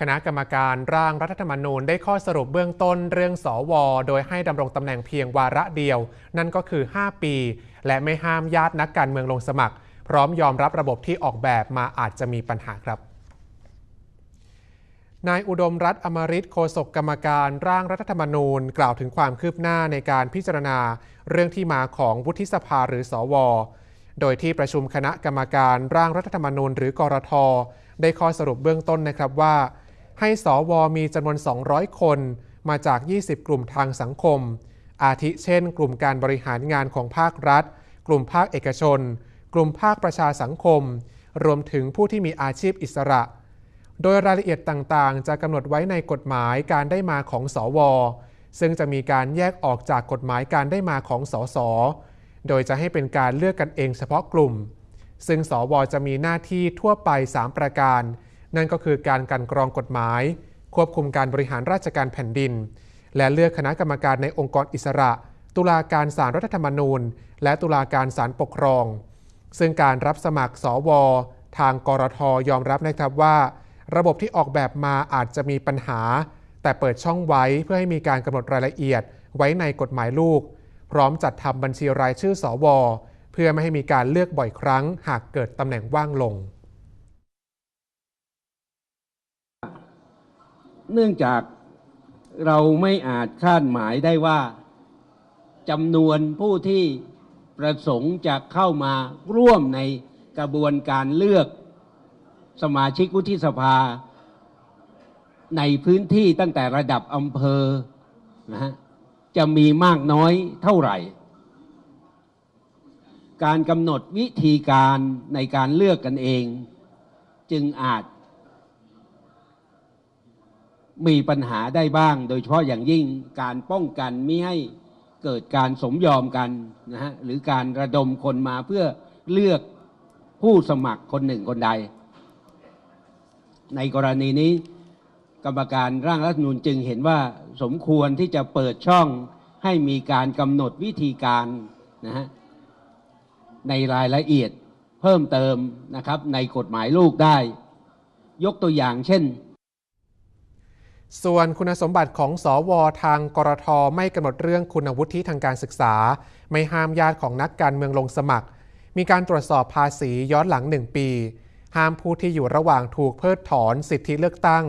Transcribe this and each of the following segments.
คณะกรรมการร่างรัฐธรรมนูญได้ข้อสรุปเบื้องต้นเรื่องสอวโดยให้ดำรงตำแหน่งเพียงวาระเดียว นั่นก็คือ 5 ปี และไม่ห้ามญาตินักการเมืองลงสมัคร พร้อมยอมรับระบบที่ออกแบบมาอาจจะมีปัญหาครับนายอุดมรัฐอมริตโฆษกกรรมการร่างรัฐธรรมนูญ กล่าวถึงความคืบหน้าในการพิจารณา เรื่องที่มาของวุฒิสภาหรือสอวโดยที่ประชุมคณะกรรมการร่างรัฐธรรมนูญ หรือกรทได้ข้อสรุปเบื้องต้นนะครับว่า ให้สวมีจำนวน 200 คนมาจาก 20 กลุ่มทางสังคม อาทิเช่น กลุ่มการบริหารงานของภาครัฐ กลุ่มภาคเอกชน กลุ่มภาคประชาสังคม รวมถึงผู้ที่มีอาชีพอิสระ โดยรายละเอียดต่างๆ จะกำหนดไว้ในกฎหมายการได้มาของสว ซึ่งจะมีการแยกออกจากกฎหมายการได้มาของสส โดยจะให้เป็นการเลือกกันเองเฉพาะกลุ่ม ซึ่งสวจะมีหน้าที่ทั่วไป 3 ประการ นั่นก็คือการกันกรองกฎหมาย ควบคุมการบริหารราชการแผ่นดิน และเลือกคณะกรรมการในองค์กรอิสระ ตุลาการศาลรรัฐธรรมนูญ และตุลาการศาลปกครอง ซึ่งการรับสมัครสวทางกรทยอมรับนะครับว่า ระบบที่ออกแบบมาอาจจะมีปัญหา แต่เปิดช่องไว้เพื่อให้มีการกำหนดรายละเอียดไว้ในกฎหมายลูก พร้อมจัดทำบัญชีรายชื่อสวเพื่อไม่ให้มีการเลือกบ่อยครั้ง หากเกิดตำแหน่งว่างลง เนื่องจากเราไม่อาจคาดหมายได้ว่าจำนวนผู้ที่ประสงค์จะเข้ามาร่วมในกระบวนการเลือกสมาชิกวุฒิสภา ในพื้นที่ตั้งแต่ระดับอำเภอนะฮะจะมีมากน้อยเท่าไหร่ การกำหนดวิธีการในการเลือกกันเอง จึงอาจ มีปัญหาได้บ้าง โดยเฉพาะอย่างยิ่งการป้องกันไม่ให้เกิดการสมยอมกันนะฮะหรือการระดมคนมาเพื่อเลือกผู้สมัครคนหนึ่งคนใด ในกรณีนี้ กรรมการร่างรัฐมนูญจึงเห็นว่าสมควรที่จะเปิดช่องให้มีการกำหนดวิธีการนะฮะในรายละเอียดเพิ่มเติมนะครับในกฎหมายลูกได้ ยกตัวอย่างเช่น ส่วนคุณสมบัติของสอวทางกรทไม่กำหนดเรื่องคุณวุฒิทางการศึกษา ไม่ห้ามญาติของนักการเมืองลงสมัคร มีการตรวจสอบภาษีย้อนหลัง 1 ปี ห้ามผู้ที่อยู่ระหว่างถูกเพิกถอนสิทธิเลือกตั้ง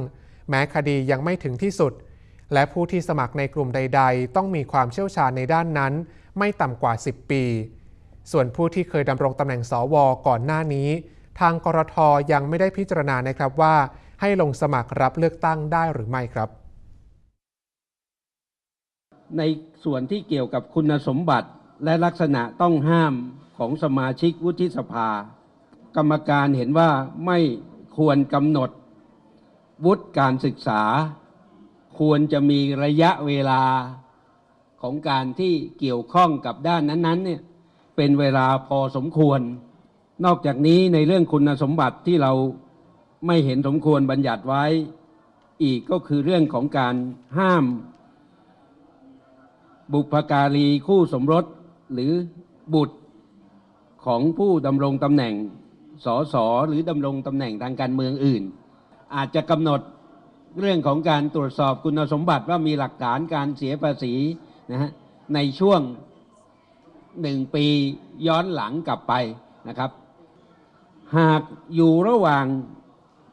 แม้คดียังไม่ถึงที่สุด และผู้ที่สมัครในกลุ่มใด ๆ ต้องมีความเชี่ยวชาญในด้านนั้น ไม่ต่ำกว่า 10 ปี ส่วนผู้ที่เคยดำรงตำแหน่งสวก่อนหน้านี้ ทางกรทยังไม่ได้พิจารณานะครับว่า ให้ลงสมัครรับเลือกตั้งได้หรือไม่ครับ ในส่วนที่เกี่ยวกับคุณสมบัติและลักษณะต้องห้ามของสมาชิกวุฒิสภา กรรมการเห็นว่าไม่ควรกำหนด วุฒิการศึกษา ควรจะมีระยะเวลาของการที่เกี่ยวข้องกับด้านนั้นๆเนี่ยเป็นเวลาพอสมควร นอกจากนี้ในเรื่องคุณสมบัติที่เรา ไม่เห็นสมควรบัญญัติไว้ อีกก็คือเรื่องของการห้าม บุพการีคู่สมรสหรือบุตรของผู้ดำรงตำแหน่งสสหรือดำรงตำแหน่งทางการเมืองอื่น อาจจะกำหนดเรื่องของการตรวจสอบคุณสมบัติว่ามีหลักฐานการเสียภาษีนะฮะในช่วงหนึ่งปีย้อนหลังกลับไปนะครับ หากอยู่ระหว่าง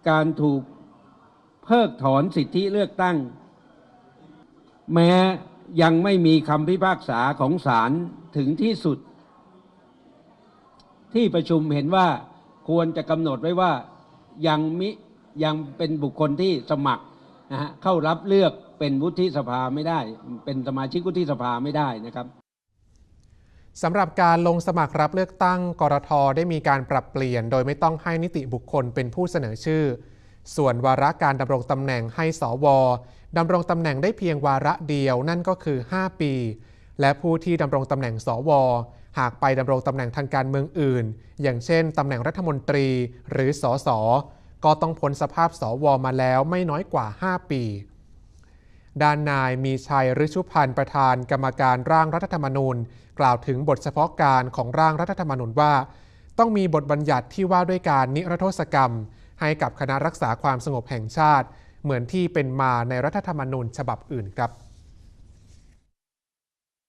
การถูกเพิกถอนสิทธิเลือกตั้ง แม้ยังไม่มีคำพิพากษาของศาลถึงที่สุด ที่ประชุมเห็นว่าควรจะกำหนดไว้ว่ายังมิยังเป็นบุคคลที่สมัครนะฮะเข้ารับเลือกเป็นวุฒิสภาไม่ได้ เป็นสมาชิกวุฒิสภาไม่ได้นะครับ สำหรับการลงสมัครรับเลือกตั้งกรทได้มีการปรับเปลี่ยน โดยไม่ต้องให้นิติบุคคลเป็นผู้เสนอชื่อ ส่วนวาระการดำรงตำแหน่งให้สวดำรงตำแหน่งได้เพียงวาระเดียวนั่นก็คือ 5 ปี และผู้ที่ดำรงตำแหน่งสว หากไปดำรงตำแหน่งทางการเมืองอื่น อย่างเช่นตำแหน่งรัฐมนตรีหรือสสก็ต้องพ้นสภาพสวมาแล้วไม่น้อยกว่า 5 ปี ด้านนายมีชัยฤชุพันธ์ประธานกรรมการร่างรัฐธรรมนูญ กล่าวถึงบทเฉพาะการของร่างรัฐธรรมนูญว่า ต้องมีบทบัญญัติที่ว่าด้วยการนิรโทษกรรม ให้กับคณะรักษาความสงบแห่งชาติ เหมือนที่เป็นมาในรัฐธรรมนูญฉบับอื่นครับ